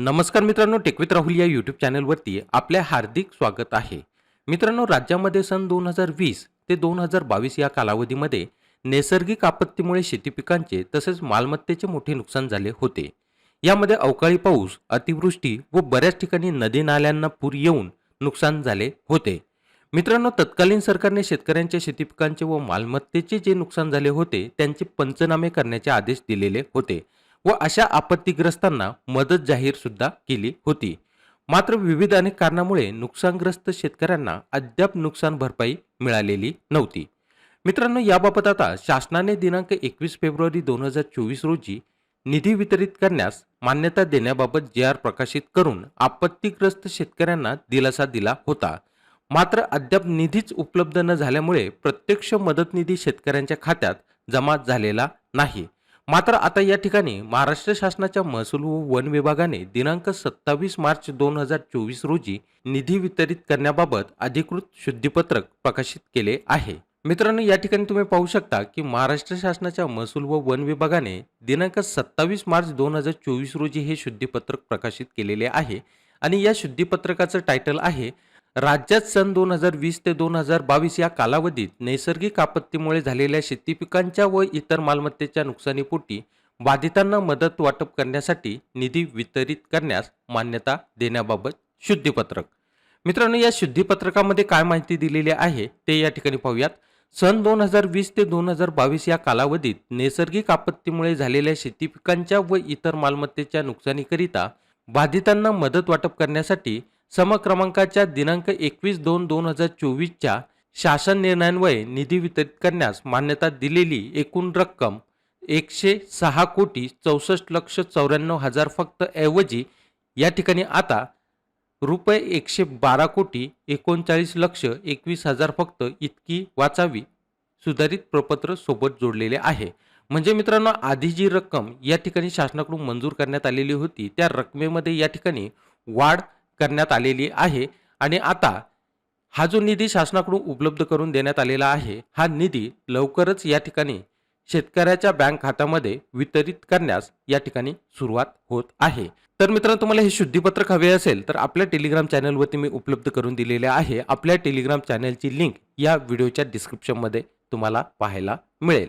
नमस्कार मित्रांनो टेकवित राहुल या यूट्यूब चॅनलवरती आपले हार्दिक स्वागत आहे. मित्रांनो राज्यामध्ये सन दोन हजार वीस ते दोन हजार बावीस या कालावधीमध्ये नैसर्गिक आपत्तीमुळे शेती पिकांचे तसेच मालमत्तेचे मोठे नुकसान झाले होते. यामध्ये अवकाळी पाऊस अतिवृष्टी व बऱ्याच ठिकाणी नदी नाल्यांना पूर येऊन नुकसान झाले होते. मित्रांनो तत्कालीन सरकारने शेतकऱ्यांच्या शेतीपिकांचे व मालमत्तेचे जे नुकसान झाले होते त्यांचे पंचनामे करण्याचे आदेश दिलेले होते. व अशा आपत्तीग्रस्तांना मदत जाहीर सुद्धा केली होती. मात्र विविध अनेक कारणामुळे नुकसानग्रस्त शेतकऱ्यांना अद्याप नुकसान भरपाई मिळालेली नव्हती. मित्रांनो याबाबत आता शासनाने दिनांक एकवीस फेब्रुवारी दोन हजार चोवीस रोजी निधी वितरित करण्यास मान्यता देण्याबाबत जे आर प्रकाशित करून आपत्तीग्रस्त शेतकऱ्यांना दिलासा दिला होता. मात्र अद्याप निधीच उपलब्ध न झाल्यामुळे प्रत्यक्ष मदत निधी शेतकऱ्यांच्या खात्यात जमा झालेला नाही. मात्र आता या ठिकाणी महाराष्ट्र शासनाच्या महसूल व वन विभागाने दिनांक सत्तावीस मार्च दोन हजार चोवीस रोजी निधी वितरित करण्याबाबत अधिकृत शुद्धीपत्रक प्रकाशित केले आहे. मित्रांनो या ठिकाणी तुम्ही पाहू शकता की महाराष्ट्र शासनाच्या महसूल व वन विभागाने दिनांक सत्तावीस मार्च दोन हजार चोवीस रोजी हे शुद्धीपत्रक प्रकाशित केलेले आहे. आणि या शुद्धीपत्रकाचं टायटल आहे राज्यात सन दोन हजार वीस ते दोन हजार बावीस या कालावधीत नैसर्गिक आपत्तीमुळे झालेल्या शेती पिकांच्या व इतर मालमत्तेच्या नुकसानीपोटी बाधितांना मदत वाटप करण्यासाठी निधी वितरित करण्यास मान्यता देण्याबाबत शुद्धीपत्रक. मित्रांनो या शुद्धीपत्रकामध्ये काय माहिती दिलेली आहे ते या ठिकाणी पाहूयात. सन दोन हजार वीस ते दोन हजार बावीस या कालावधीत नैसर्गिक आपत्तीमुळे झालेल्या शेती पिकांच्या व इतर मालमत्तेच्या नुकसानीकरिता बाधितांना मदत वाटप करण्यासाठी समक्रमांकाच्या दिनांक एकवीस दोन दोन हजार चोवीसच्या शासन निर्णयांवये निधी वितरित करण्यास मान्यता दिलेली एकूण रक्कम एकशे सहा कोटी चौसष्ट लक्ष चौऱ्याण्णव हजार फक्त ऐवजी या ठिकाणी आता रुपये एकशे बारा कोटी एकोणचाळीस लक्ष एकवीस हजार फक्त इतकी वाचावी सुधारित प्रपत्र सोबत जोडलेले आहे. म्हणजे मित्रांनो आधी जी रक्कम या ठिकाणी शासनाकडून मंजूर करण्यात आलेली होती त्या रकमेमध्ये या ठिकाणी वाढ करण्यात आलेली आहे आणि आता हा जो निधी शासनाकडून उपलब्ध करून देण्यात आलेला आहे हा निधी लवकरच या ठिकाणी शेतकऱ्याच्या बँक खात्यामध्ये वितरित करण्यास या ठिकाणी सुरुवात होत आहे. तर मित्रांनो तुम्हाला हे शुद्धीपत्रक हवे असेल तर आपल्या टेलिग्राम चॅनलवरती मी उपलब्ध करून दिलेले आहे. आपल्या टेलिग्राम चॅनलची लिंक या व्हिडिओच्या डिस्क्रिप्शनमध्ये तुम्हाला पाहायला मिळेल.